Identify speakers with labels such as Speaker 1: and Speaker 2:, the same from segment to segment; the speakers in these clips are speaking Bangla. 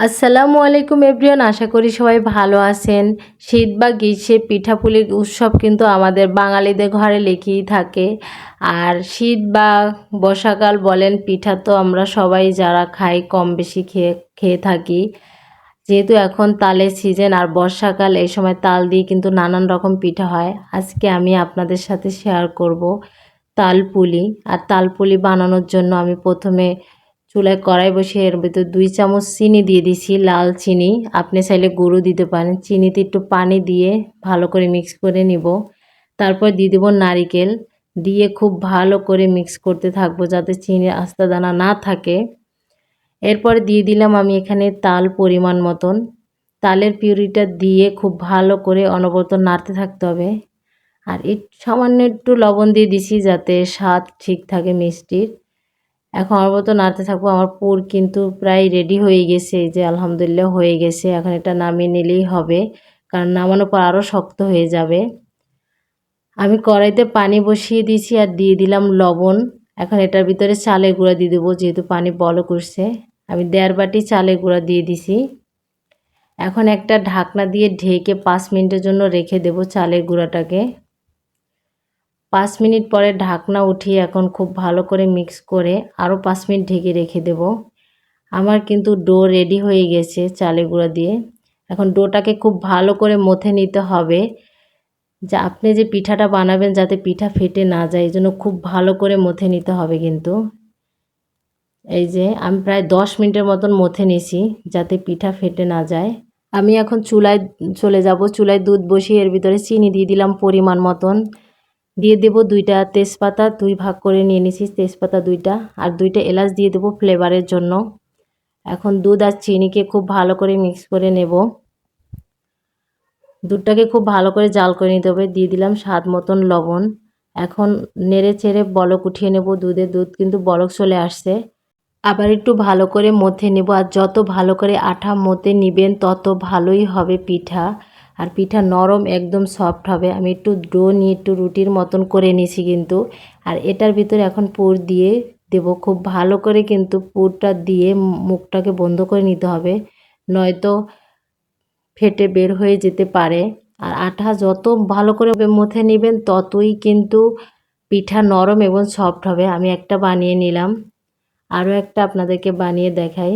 Speaker 1: আসসালামু আলাইকুম এভরিওয়ান আশা করি সবাই ভালো আছেন। শীত বা গ্রীষ্মে পিঠাপুলির উৎসব কিন্তু আমাদের বাঙালিদের ঘরে লেগেই থাকে। আর শীত বা বর্ষাকাল বলেন, পিঠা তো আমরা সবাই যারা খাই কম বেশি খেয়ে খেয়ে থাকি। যেহেতু এখন তালের সিজন আর বর্ষাকাল, এই সময় তাল দিয়ে কিন্তু নানান রকম পিঠা হয়। আজকে আমি আপনাদের সাথে শেয়ার করব তালপুলি। আর তালপুলি বানানোর জন্য আমি প্রথমে চুলায় কড়াই বসিয়ে এর ভিতর দুই চামচ চিনি দিয়ে দিছি, লাল চিনি। আপনি চাইলে গুঁড়ো দিতে পারেন। চিনিতে একটু পানি দিয়ে ভালো করে মিক্স করে নিব। তারপর দিয়ে দেবো নারিকেল। দিয়ে খুব ভালো করে মিক্স করতে থাকব যাতে চিনির আস্তা দানা না থাকে। এরপর দিয়ে দিলাম আমি এখানে তাল পরিমাণ মতন। তালের পিউরিটা দিয়ে খুব ভালো করে অনবরত নাড়তে থাকতে হবে। আর সামান্য একটু লবণ দিয়ে দিছি যাতে স্বাদ ঠিক থাকে মিষ্টির। এখন আমার মতো নাড়তে থাকব। আমার পুর কিন্তু প্রায় রেডি হয়ে গেছে যে আলহামদুলিল্লাহ হয়ে গেছে। এখন এটা নামিয়ে নিলেই হবে, কারণ নামানোর পর আরও শক্ত হয়ে যাবে। আমি কড়াইতে পানি বসিয়ে দিয়েছি আর দিয়ে দিলাম লবণ। এখন এটার ভিতরে চালের গুঁড়া দিয়ে দেবো, যেহেতু পানি বলো করছে। আমি দেড় বাটি চালের গুঁড়া দিয়ে দিছি। এখন একটা ঢাকনা দিয়ে ঢেকে পাঁচ মিনিটের জন্য রেখে দেব চালের গুঁড়াটাকে। পাঁচ মিনিট পরে ঢাকনা উঠিয়ে এখন খুব ভালো করে মিক্স করে আরও পাঁচ মিনিট ঢেকে রেখে দেব। আমার কিন্তু ডো রেডি হয়ে গেছে চালে গুঁড়া দিয়ে। এখন ডোটাকে খুব ভালো করে মথে নিতে হবে। যে আপনি যে পিঠাটা বানাবেন যাতে পিঠা ফেটে না যায় এই জন্য খুব ভালো করে মথে নিতে হবে কিন্তু। এই যে আমি প্রায় দশ মিনিটের মতন মথে নিছি যাতে পিঠা ফেটে না যায়। আমি এখন চুলায় চলে যাব। চুলায় দুধ বসিয়ে এর ভিতরে চিনি দিয়ে দিলাম পরিমাণ মতন। দিয়ে দেব দুইটা তেজপাতা দুই ভাগ করে নিয়ে নিছি, তেজপাতা দুইটা। আর দুইটা এলাচ দিয়ে দেবো ফ্লেভারের জন্য। এখন দুধ আর চিনিকে খুব ভালো করে মিক্স করে নেব। দুধটাকে খুব ভালো করে জাল করে নিতে হবে। দিয়ে দিলাম স্বাদ মতন লবণ। এখন নেড়ে চেড়ে বলক উঠিয়ে নেব দুধে দুধ কিন্তু বলক চলে আসছে। আবার একটু ভালো করে মধ্যে নেব। আর যত ভালো করে আঠা মতে নিবেন, তত ভালোই হবে পিঠা। আর পিঠা নরম একদম সফট হবে। আমি একটু ডো নিয়ে একটু রুটির মতন করে নিছি কিন্তু। আর এটার ভিতরে এখন পুর দিয়ে দেব। খুব ভালো করে কিন্তু পুরটা দিয়ে মুখটাকে বন্ধ করে নিতে হবে। নয়তো ফেটে বের হয়ে যেতে পারে। আর আঠা যত ভালো করে মথে নেবেন ততই কিন্তু পিঠা নরম এবং সফট হবে। আমি একটা বানিয়ে নিলাম। আরও একটা আপনাদেরকে বানিয়ে দেখাই।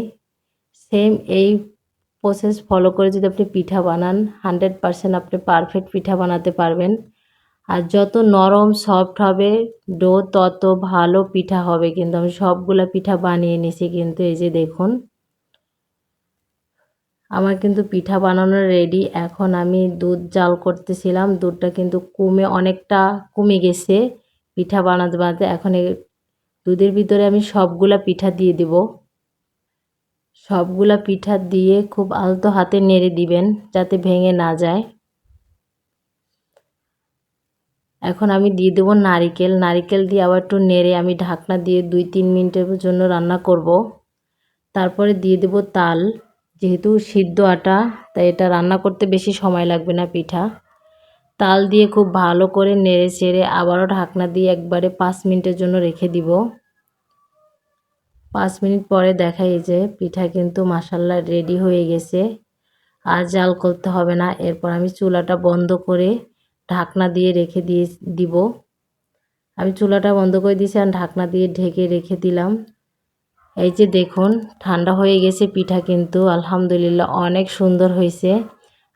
Speaker 1: সেম এই প্রসেস ফলো করে যদি আপনি পিঠা বানান হান্ড্রেড পারসেন্ট আপনি পারফেক্ট পিঠা বানাতে পারবেন। আর যত নরম সফট হবে ডো তত ভালো পিঠা হবে কিন্তু। আমি সবগুলা পিঠা বানিয়ে নিছি কিন্তু এই যে দেখুন। আমার কিন্তু পিঠা বানানো রেডি এখন আমি দুধ জাল করতেছিলাম। দুধটা কিন্তু কমে অনেকটা কমে গেছে। পিঠা বানাতে বানাতে এখন দুধের ভিতরে আমি সবগুলা পিঠা দিয়ে দেবো। সবগুলা পিঠা দিয়ে খুব আলতো হাতে নেড়ে দিবেন, যাতে ভেঙে না যায়। এখন আমি দিয়ে দেবো নারিকেল। নারিকেল দিয়ে আবার একটু নেড়ে আমি ঢাকনা দিয়ে দুই তিন মিনিটের জন্য রান্না করব। তারপরে দিয়ে দেবো তাল। যেহেতু সিদ্ধ আটা, তাই এটা রান্না করতে বেশি সময় লাগবে না পিঠা। তাল দিয়ে খুব ভালো করে নেড়ে চেড়ে আবারও ঢাকনা দিয়ে একবারে পাঁচ মিনিটের জন্য রেখে দিব। পাঁচ মিনিট পরে দেখাই যে পিঠা কিন্তু মাসাল্লা রেডি হয়ে গেছে। আর জাল করতে হবে না। এরপর আমি চুলাটা বন্ধ করে ঢাকনা দিয়ে রেখে দিয়ে দিব। আমি চুলাটা বন্ধ করে দিয়েছি আর ঢাকনা দিয়ে ঢেকে রেখে দিলাম। এই যে দেখুন, ঠান্ডা হয়ে গেছে পিঠা কিন্তু। আলহামদুলিল্লাহ অনেক সুন্দর হয়েছে।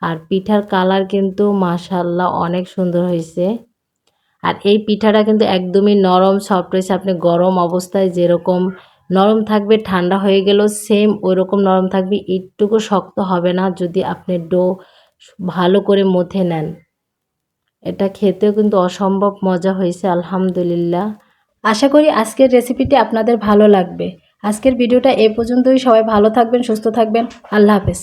Speaker 1: আর পিঠার কালার কিন্তু মাশাল্লাহ অনেক সুন্দর হয়েছে। আর এই পিঠাটা কিন্তু একদমই নরম সফট হয়েছে। আপনি গরম অবস্থায় যেরকম নরম থাকবে, ঠান্ডা হয়ে গেলেও সেম ওই রকম নরম থাকবে একটুকু শক্ত হবে না যদি আপনি ডো ভালো করে মথে নেন। এটা খেতেও কিন্তু অসম্ভব মজা হয়েছে, আলহামদুলিল্লাহ। আশা করি আজকের রেসিপিটি আপনাদের ভালো লাগবে। আজকের ভিডিওটা এ পর্যন্তই। সবাই ভালো থাকবেন, সুস্থ থাকবেন। আল্লাহ হাফেজ।